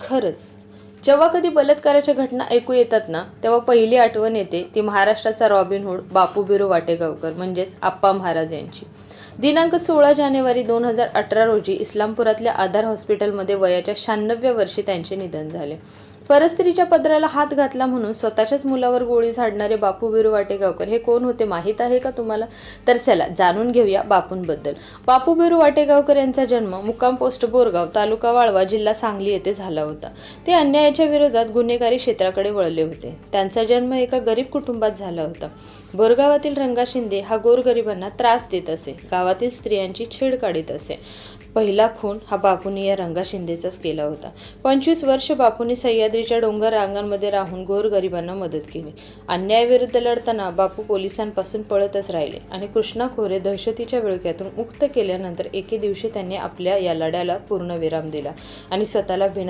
खरंच. जेव्हा कधी बलात्काराच्या घटना ऐकू येतात ना तेव्हा पहिली आठवण येते ती महाराष्ट्राचा रॉबिनहूड बापू बिरू वाटेगावकर म्हणजेच आप्पा महाराज यांची. दिनांक सोळा जानेवारी दोन हजार अठरा रोजी इस्लामपुरातल्या आधार हॉस्पिटलमध्ये वयाच्या शहाण्णव्या वर्षी त्यांचे निधन झाले. परस्त्रीच्या पदराला हात घातला म्हणून स्वतःच्याच मुलावर गोळी झाडणारे बापू बिरू वाटेगावकर हे कोण होते माहीत आहे का तुम्हाला? तर चला जाणून घेऊया बापूंबद्दल. बापू बिरू वाटेगावकर यांचा जन्म मुक्काम पोस्ट बोरगाव तालुका वाळवा जिल्हा सांगली येथे झाला होता. ते अन्यायाच्या विरोधात गुन्हेगारी क्षेत्राकडे वळले होते. त्यांचा जन्म एका गरीब कुटुंबात झाला होता. बोरगावातील रंगा शिंदे हा गोरगरिबांना त्रास देत असे. गावातील स्त्रियांची छेड काढीत असे. पहिला खून हा बापूंनी या रंगा शिंदेचाच केला होता. पंचवीस वर्ष बापूंनी रात्रीच्या डोंगर रांगांमध्ये राहून गोरगरिबांना मदत केली. अन्यायाविरुद्ध लढताना बापू पोलिसांपासून पळतच राहिले आणि कृष्णा खोरे दहशतीच्या विळक्यातून मुक्त केल्यानंतर एके दिवशी त्यांनी आपल्या या लढ्याला पूर्णविराम दिला आणि स्वतःला विना